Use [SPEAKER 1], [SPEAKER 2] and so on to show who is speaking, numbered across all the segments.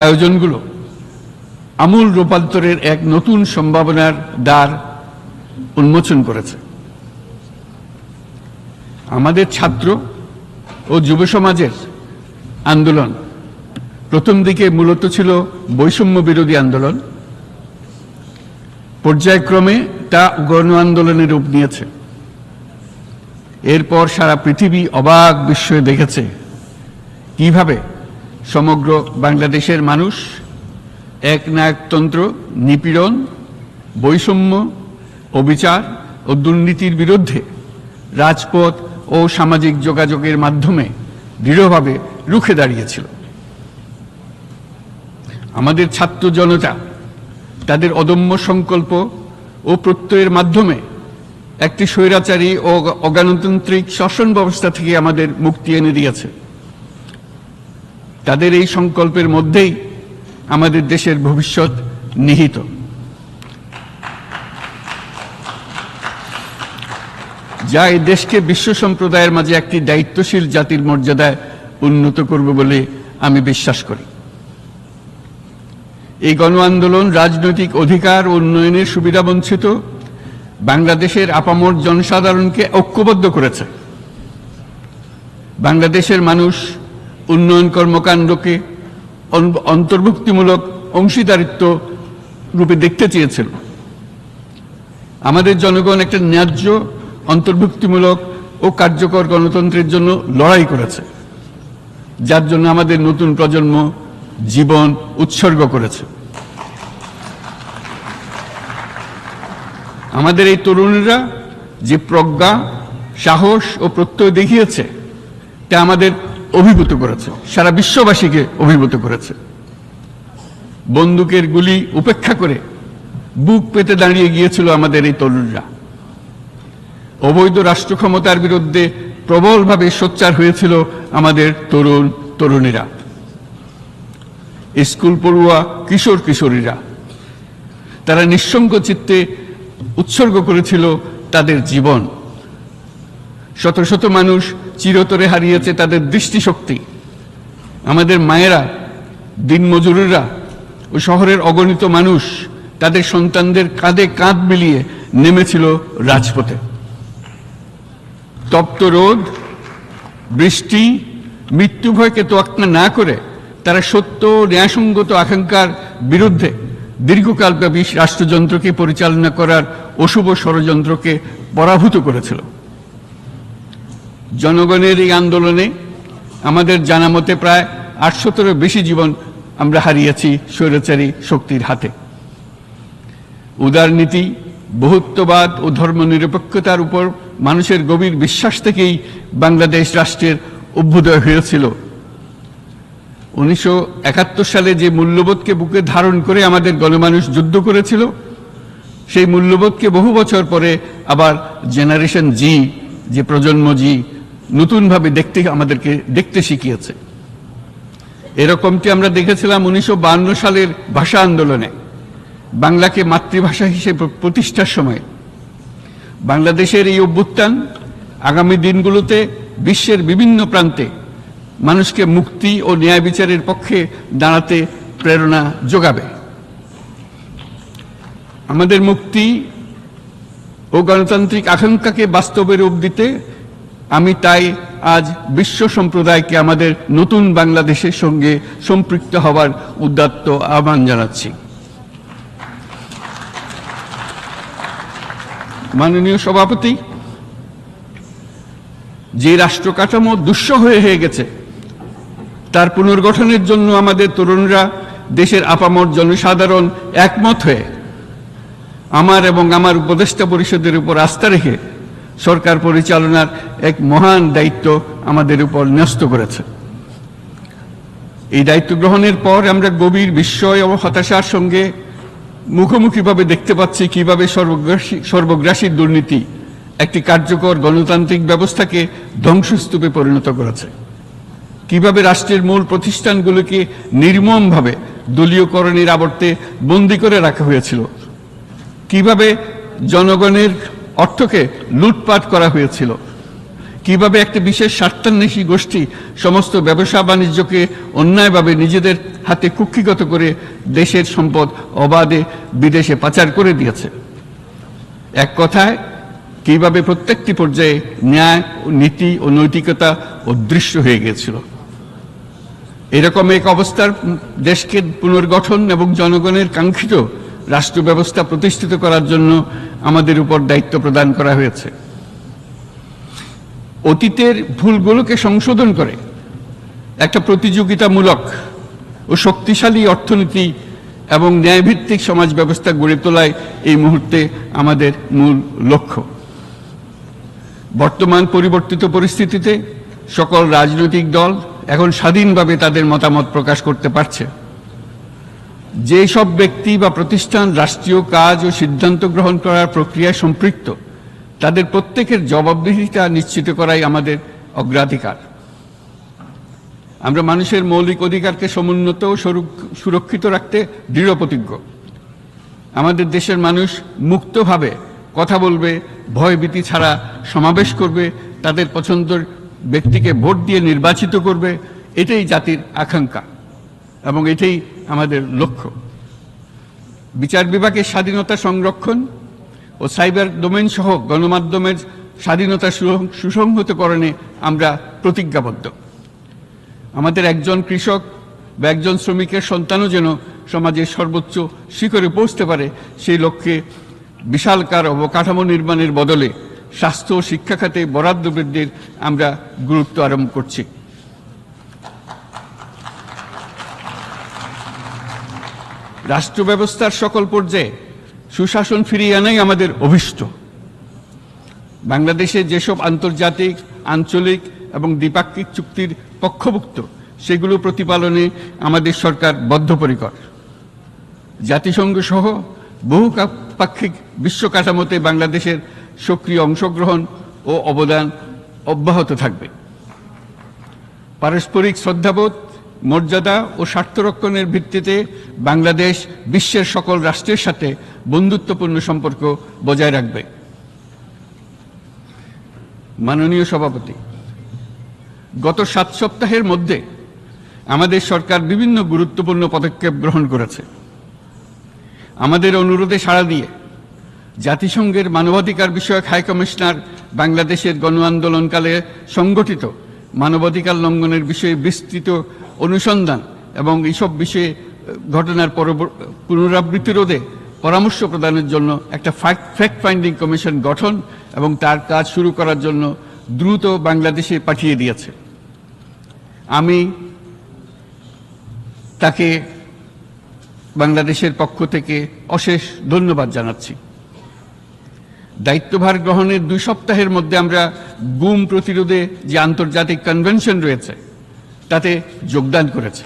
[SPEAKER 1] আয়োজনগুলো। আমূল রূপান্তরের এক নতুন সম্ভাবনার দ্বার উন্মোচন করেছে। আমাদের ছাত্র ও যুব সমাজের আন্দোলন প্রথম দিকে মূলত ছিল বৈষম্য বিরোধী আন্দোলন। পর্যায়ক্রমে তা গণ আন্দোলনের রূপ নিয়েছে। এরপর সারা পৃথিবী অবাক বিস্ময়ে দেখেছে কীভাবে সমগ্র বাংলাদেশের মানুষ এক একনায়কতন্ত্র, নিপীড়ন, বৈষম্য, অবিচার ও দুর্নীতির বিরুদ্ধে রাজপথ ও সামাজিক যোগাযোগের মাধ্যমে দৃঢ়ভাবে রুখে দাঁড়িয়েছিল। আমাদের ছাত্র জনতা তাদের অদম্য সংকল্প ও প্রত্যয়ের মাধ্যমে একটি স্বৈরাচারী ও অগণতান্ত্রিক শাসন ব্যবস্থা থেকে আমাদের মুক্তি এনে দিয়েছে। তাদের এই সংকল্পের মধ্যেই আমাদের দেশের ভবিষ্যৎ নিহিত। যা এই দেশকে বিশ্ব সম্প্রদায়ের মাঝে একটি দায়িত্বশীল জাতির মর্যাদায় উন্নত করব বলে আমি বিশ্বাস করি। এই গণ আন্দোলন রাজনৈতিক অধিকার ও উন্নয়নের সুবিধা বঞ্চিত বাংলাদেশের আপামর জনসাধারণকে ঐক্যবদ্ধ করেছে। বাংলাদেশের মানুষ উন্নয়ন কর্মকাণ্ডকে অন্তর্ভুক্তিমূলক অংশীদারিত্ব রূপে দেখতে চেয়েছিল। আমাদের জনগণ একটা ন্যায্য, অন্তর্ভুক্তিমূলক ও কার্যকর গণতন্ত্রের জন্য লড়াই করেছে, যার জন্য আমাদের নতুন প্রজন্ম জীবন উৎসর্গ করেছে। আমাদের এই তরুণীরা যে প্রজ্ঞা, সাহস ও প্রত্যয় দেখিয়েছে, তা আমাদের অভিভূত করেছে। সারা বিশ্ববাসীকে অভিভূত করেছে। বন্দুকের গুলি উপেক্ষা করে বুক পেতে দাঁড়িয়ে গিয়েছিল আমাদের এই তরুণরা। অবৈধ রাষ্ট্র ক্ষমতার বিরুদ্ধে প্রবলভাবে সোচ্চার হয়েছিল আমাদের তরুণ তরুণীরা। স্কুল পড়ুয়া কিশোর কিশোরীরা, তারা নিঃসঙ্গ চিত্তে উৎসর্গ করেছিল তাদের জীবন। শত শত মানুষ চিরতরে হারিয়েছে তাদের দৃষ্টিশক্তি। আমাদের মায়েরা, দিনমজুরেরা ও শহরের অগণিত মানুষ তাদের সন্তানদের কাঁধে কাঁধ মিলিয়ে নেমেছিল রাজপথে। তপ্ত রোদ, বৃষ্টি, মৃত্যু ভয়কে তোয়াক্কা না করে তারা সত্য ন্যায়সঙ্গত আকাঙ্ক্ষার বিরুদ্ধে দীর্ঘকালব্যাপী রাষ্ট্রযন্ত্রকে পরিচালনা করার অশুভ ষড়যন্ত্রকে পরাভূত করেছিল। জনগণের এই আন্দোলনে আমাদের জানা মতে প্রায় আটশোতেরও বেশি জীবন আমরা হারিয়েছি স্বৈরাচারী শক্তির হাতে। উদারনীতি বহুত্ববাদ ও ধর্মনিরপেক্ষতার উপর মানুষের গভীর বিশ্বাস থেকেই বাংলাদেশ রাষ্ট্রের অভ্যুদয় হয়েছিল। উনিশশো একাত্তর সালে যে মূল্যবোধকে বুকে ধারণ করে আমাদের গণমানুষ যুদ্ধ করেছিল, সেই মূল্যবোধকে বহু বছর পরে আবার জেনারেশন জি যে প্রজন্ম জি নতুনভাবে দেখতে আমাদেরকে দেখতে শিখিয়েছে। এরকমটি আমরা দেখেছিলাম উনিশশো সালের ভাষা আন্দোলনে, বাংলাকে মাতৃভাষা হিসেবে প্রতিষ্ঠার সময়। বাংলাদেশের এই অভ্যুত্থান আগামী দিনগুলোতে বিশ্বের বিভিন্ন প্রান্তে মানুষকে মুক্তি ও ন্যায় বিচারের পক্ষে দাঁড়াতে প্রেরণা যোগাবে। আমাদের মুক্তি ও গণতান্ত্রিক আকাঙ্ক্ষাকে বাস্তবে রূপ দিতে আমি তাই আজ বিশ্ব সম্প্রদায়কে আমাদের নতুন বাংলাদেশের সঙ্গে সম্পৃক্ত হওয়ার উদ্যাত্ত আহ্বান জানাচ্ছি। মাননীয় সভাপতি, যে রাষ্ট্র কাঠামো হয়ে হয়ে গেছে, তার পুনর্গঠনের জন্য আমাদের তরুণরা দেশের আপামর জনসাধারণ একমত হয়ে আমার এবং আমার উপদেষ্টা পরিষদের উপর আস্থা রেখে সরকার পরিচালনার এক মহান দায়িত্ব আমাদের উপর ন্যস্ত করেছে। এই দায়িত্ব গ্রহণের পর আমরা গভীর বিস্ময় ও হতাশার সঙ্গে মুখোমুখিভাবে দেখতে পাচ্ছি কীভাবে সর্বগ্রাসী সর্বগ্রাসী দুর্নীতি একটি কার্যকর গণতান্ত্রিক ব্যবস্থাকে ধ্বংসস্তূপে পরিণত করেছে। কীভাবে রাষ্ট্রের মূল প্রতিষ্ঠানগুলোকে নির্মমভাবে দলীয়করণের আবর্তে বন্দী করে রাখা হয়েছিল। কীভাবে জনগণের অর্থকে লুটপাট করা হয়েছিল। কীভাবে একটি বিশেষ স্বার্থান্বেষী গোষ্ঠী সমস্ত ব্যবসা বাণিজ্যকে অন্যায়ভাবে নিজেদের হাতে কুক্ষিগত করে দেশের সম্পদ অবাধে বিদেশে পাচার করে দিয়েছে। এক কথায়, কীভাবে প্রত্যেকটি পর্যায়ে ন্যায়, নীতি ও নৈতিকতা অদৃশ্য হয়ে গিয়েছিল। এরকম এক অবস্থার দেশকে পুনর্গঠন এবং জনগণের কাঙ্ক্ষিত রাষ্ট্র ব্যবস্থা প্রতিষ্ঠিত করার জন্য আমাদের উপর দায়িত্ব প্রদান করা হয়েছে। অতীতের ভুলগুলোকে সংশোধন করে একটা প্রতিযোগিতামূলক ও শক্তিশালী অর্থনীতি এবং ন্যায়ভিত্তিক সমাজ ব্যবস্থা গড়ে তোলায় এই মুহূর্তে আমাদের মূল লক্ষ্য। বর্তমান পরিবর্তিত পরিস্থিতিতে সকল রাজনৈতিক দল এখন স্বাধীনভাবে তাদের মতামত প্রকাশ করতে পারছে। যে সব ব্যক্তি বা প্রতিষ্ঠান রাষ্ট্রীয় কাজ ও সিদ্ধান্ত গ্রহণ করার প্রক্রিয়ায় সম্পৃক্ত, তাদের প্রত্যেকের জবাবদিহিতা নিশ্চিত করাই আমাদের অগ্রাধিকার। আমরা মানুষের মৌলিক অধিকারকে সমুন্নত ও সুরক্ষিত রাখতে দৃঢ় প্রতিজ্ঞ। আমাদের দেশের মানুষ মুক্তভাবে কথা বলবে, ভয়ভীতি ছাড়া সমাবেশ করবে, তাদের পছন্দের ব্যক্তিকে ভোট দিয়ে নির্বাচিত করবে, এটাই জাতির আকাঙ্ক্ষা। এবং এটাই আমাদের লক্ষ্য। বিচার বিভাগের স্বাধীনতা সংরক্ষণ ও সাইবার ডোমেন সহ গণমাধ্যমের স্বাধীনতা সুসংহতকরণে আমরা প্রতিজ্ঞাবদ্ধ। আমাদের একজন কৃষক বা একজন শ্রমিকের সন্তানও যেন সমাজের সর্বোচ্চ শিখরে পৌঁছতে পারে, সেই লক্ষ্যে বিশালকার অবকাঠামো নির্মাণের বদলে স্বাস্থ্য ও শিক্ষা খাতে বরাদ্দ বৃদ্ধির আমরা গুরুত্ব আরম্ভ করছি। রাষ্ট্র ব্যবস্থার সকল পর্যায়ে সুশাসন ফিরিয়ে আনাই আমাদের অভিষ্ট। বাংলাদেশে যেসব আন্তর্জাতিক, আঞ্চলিক এবং দ্বিপাক্ষিক চুক্তির পক্ষভুক্ত, সেগুলো প্রতিপালনে আমাদের সরকার বদ্ধপরিকর। জাতিসংঘ সহ বহু পাক্ষিক বিশ্ব কাঠামোতে বাংলাদেশের সক্রিয় অংশগ্রহণ ও অবদান অব্যাহত থাকবে। পারস্পরিক শ্রদ্ধাবোধ মর্যাদা ও স্বার্থরক্ষণের ভিত্তিতে বাংলাদেশ বিশ্বের সকল রাষ্ট্রের সাথে বন্ধুত্বপূর্ণ সম্পর্ক বজায় রাখবে। মাননীয় সভাপতি, গত সাত সপ্তাহের মধ্যে আমাদের সরকার বিভিন্ন গুরুত্বপূর্ণ পদক্ষেপ গ্রহণ করেছে। আমাদের অনুরোধে সাড়া দিয়ে জাতিসংঘের মানবাধিকার বিষয়ক হাই কমিশনার বাংলাদেশের গণ আন্দোলনকালে সংগঠিত মানবাধিকার লঙ্ঘনের বিষয়ে বিস্তৃত অনুসন্ধান এবং এইসব বিষয়ে ঘটনার পুনরাবৃত্তি রোধে পরামর্শ প্রদানের জন্য একটা ফ্যাক্ট ফাইন্ডিং কমিশন গঠন এবং তার কাজ শুরু করার জন্য দ্রুত বাংলাদেশে পাঠিয়ে দিয়েছে। আমি তাকে বাংলাদেশের পক্ষ থেকে অশেষ ধন্যবাদ জানাচ্ছি। দায়িত্বভার গ্রহণের দুই সপ্তাহের মধ্যে আমরা গুম প্রতিরোধে যে আন্তর্জাতিক কনভেনশন রয়েছে তাতে যোগদান করেছে।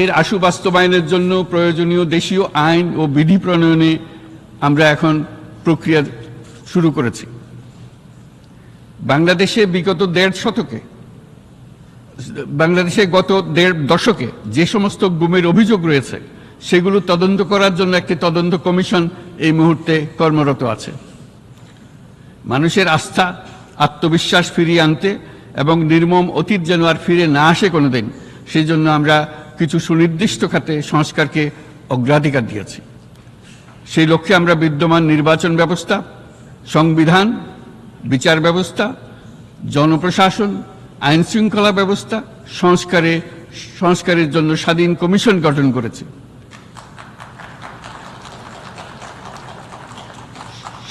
[SPEAKER 1] এর আশু বাস্তবায়নের জন্য প্রয়োজনীয় দেশীয় আইন ও বিধি প্রণয়নে আমরা এখন প্রক্রিয়া শুরু করেছি। বাংলাদেশে বিগত দেড় শতকে, বাংলাদেশে গত দেড় দশকে যে সমস্ত গুমের অভিযোগ রয়েছে, সেগুলো তদন্ত করার জন্য একটি তদন্ত কমিশন এই মুহূর্তে কর্মরত আছে। মানুষের আস্থা, আত্মবিশ্বাস ফিরিয়ে আনতে এবং নির্মম অতীত যেন আর ফিরে না আসে কোনোদিন সেই জন্য আমরা কিছু সুনির্দিষ্ট খাতে সংস্কারকে অগ্রাধিকার দিয়েছি। সেই লক্ষ্যে আমরা বিদ্যমান নির্বাচন ব্যবস্থা, সংবিধান, বিচার ব্যবস্থা, জনপ্রশাসন, আইনশৃঙ্খলা ব্যবস্থা, সংস্কারে, সংস্কারের জন্য স্বাধীন কমিশন গঠন করেছে।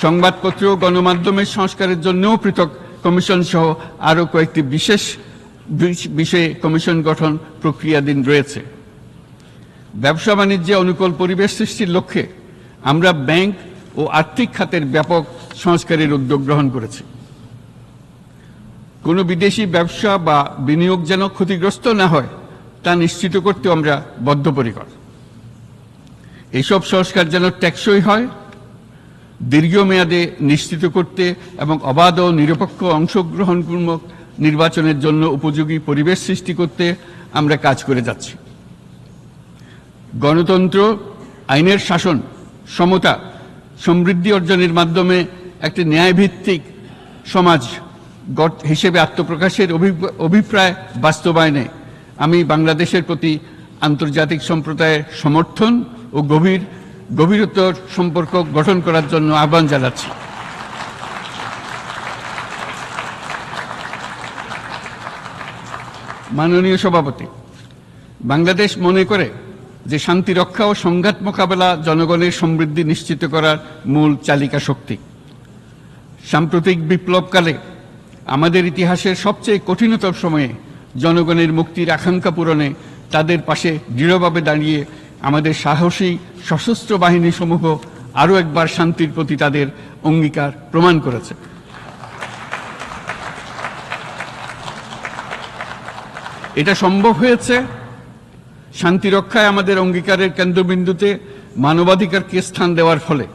[SPEAKER 1] সংবাদপত্র ও গণমাধ্যমের সংস্কারের জন্যও পৃথক কমিশন সহ আরও কয়েকটি বিশেষ বিষ- বিষয়ে কমিশন গঠন প্রক্রিয়াধীন রয়েছে। ব্যবসা বাণিজ্যে অনুকূল পরিবেশ সৃষ্টির লক্ষ্যে আমরা ব্যাংক ও আর্থিক খাতের ব্যাপক সংস্কারের উদ্যোগ গ্রহণ করেছি। কোনো বিদেশি ব্যবসা বা বিনিয়োগ যেন ক্ষতিগ্রস্ত না হয়, তা নিশ্চিত করতেও আমরা বদ্ধপরিকর। এইসব সংস্কার যেন টেকসই হয় দীর্ঘমেয়াদে নিশ্চিত করতে এবং অবাধ ও নিরপেক্ষ অংশগ্রহণপূর্বক নির্বাচনের জন্য উপযোগী পরিবেশ সৃষ্টি করতে আমরা কাজ করে যাচ্ছি। গণতন্ত্র, আইনের শাসন, সমতা, সমৃদ্ধি অর্জনের মাধ্যমে একটি ন্যায়ভিত্তিক সমাজ হিসেবে আত্মপ্রকাশের অভি- অভিপ্রায় বাস্তবায়নে আমি বাংলাদেশের প্রতি আন্তর্জাতিক সম্প্রদায়ের সমর্থন ও গভীর গভীরতর সম্পর্ক গঠন করার জন্য আহ্বান জানাচ্ছি। মাননীয় সভাপতি, বাংলাদেশ মনে করে যে শান্তি রক্ষা ও সংঘাত মোকাবেলা জনগণের সমৃদ্ধি নিশ্চিত করার মূল চালিকা শক্তি। সাম্প্রতিক বিপ্লবকালে আমাদের ইতিহাসের সবচেয়ে কঠিনতম সময়ে জনগণের মুক্তির আকাঙ্ক্ষা পূরণে তাদের পাশে দৃঢ়ভাবে দাঁড়িয়ে আমাদের সাহসী সশস্ত্র বাহিনী সমূহ আরও একবার শান্তির প্রতি তাদের অঙ্গীকার প্রমাণ করেছে। এটা সম্ভব হয়েছে? শান্তি রক্ষায় আমাদের অঙ্গীকারের কেন্দ্রবিন্দুতে মানবাধিকারকে স্থান দেওয়ার ফলে?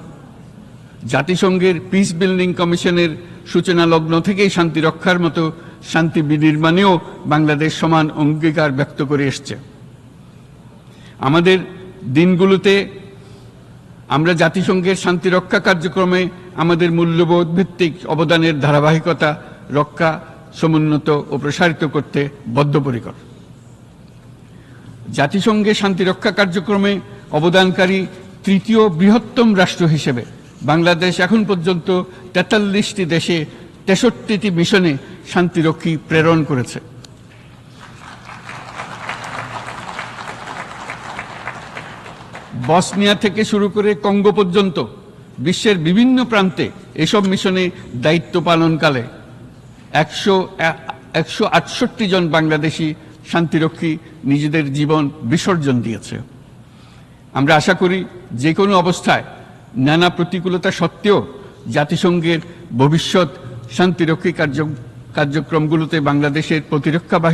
[SPEAKER 1] জাতিসংঘের পিস বিল্ডিং কমিশনের সূচনা লগ্ন থেকেই শান্তি রক্ষার মতো শান্তি বিনির্মাণেও বাংলাদেশ সমান অঙ্গীকার ব্যক্ত করে এসছে। আমাদের দিনগুলোতে আমরা জাতিসংঘের শান্তি রক্ষা কার্যক্রমে আমাদের মূল্যবোধ ভিত্তিক অবদানের ধারাবাহিকতা রক্ষা, সমুন্নত ও প্রসারিত করতে বদ্ধপরিকর। জাতিসংঘের শান্তি রক্ষা কার্যক্রমে অবদানকারী তৃতীয় বৃহত্তম রাষ্ট্র হিসেবে বাংলাদেশ এখন পর্যন্ত তেতাল্লিশটি দেশে তেষট্টিটি মিশনে শান্তিরক্ষী প্রেরণ করেছে। বসনিয়া থেকে শুরু করে কঙ্গো পর্যন্ত বিশ্বের বিভিন্ন প্রান্তে এসব মিশনে দায়িত্ব পালনকালে একশো একশো আটষট্টি জন বাংলাদেশি শান্তিরক্ষী নিজেদের জীবন বিসর্জন দিয়েছে। আমরা আশা করি যে কোনো অবস্থায় নানা প্রতিকূলতা সত্ত্বেও জাতিসংঘের ভবিষ্যৎ শান্তিরক্ষী কার্য, কার্যক্রমগুলোতে বাংলাদেশের প্রতিরক্ষা বাহিনী